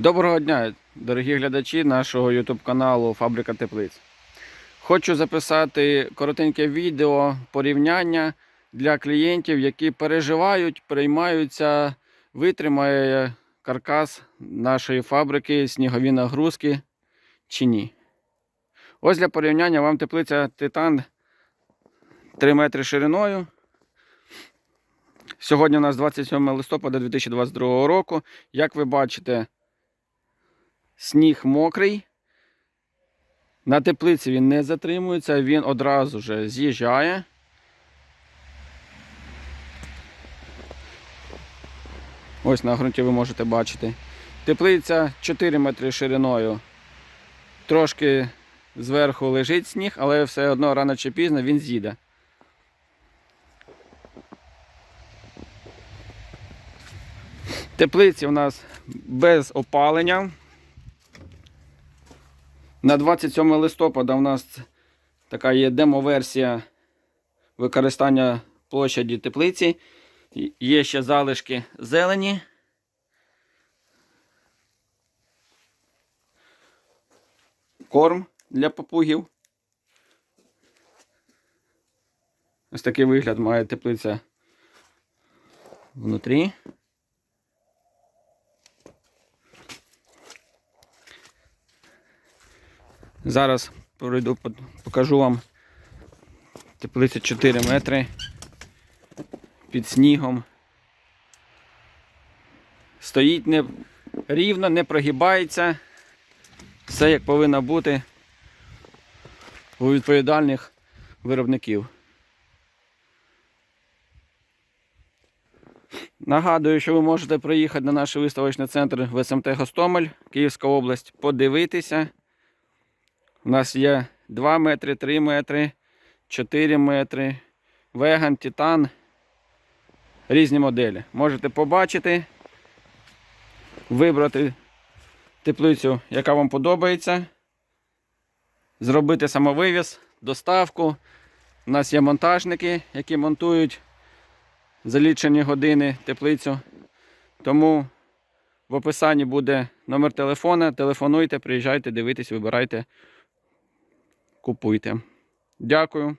Доброго дня, дорогі глядачі нашого YouTube каналу Фабрика Теплиць. Хочу записати коротеньке відео порівняння для клієнтів, які переживають, переймаються, витримає каркас нашої фабрики снігові нагрузки чи ні. Ось для порівняння вам теплиця Титан 3 метри шириною. Сьогодні у нас 27 листопада 2022 року. Як ви бачите, сніг мокрий. На теплиці він не затримується, він одразу вже з'їжджає. Ось на ґрунті ви можете бачити. Теплиця 4 метри шириною. Трошки зверху лежить сніг, але все одно рано чи пізно він з'їде. Теплиці у нас без опалення. На 27 листопада у нас така є демо-версія використання площаді теплиці. Є ще залишки зелені. Корм для попугів. Ось такий вигляд має теплиця внутрі. Зараз пройду, покажу вам теплиця 4 метри під снігом. Стоїть не рівно, не прогибається. Все як повинно бути у відповідальних виробників. Нагадую, що ви можете приїхати на наш виставочний центр в СМТ Гостомель, Київська область, подивитися. У нас є 2 метри, 3 метри, 4 метри, веган, титан. Різні моделі. Можете побачити, вибрати теплицю, яка вам подобається. Зробити самовивіз, доставку. У нас є монтажники, які монтують за лічені години теплицю. Тому в описанні буде номер телефона. Телефонуйте, приїжджайте, дивитесь, вибирайте, купуйте. Дякую.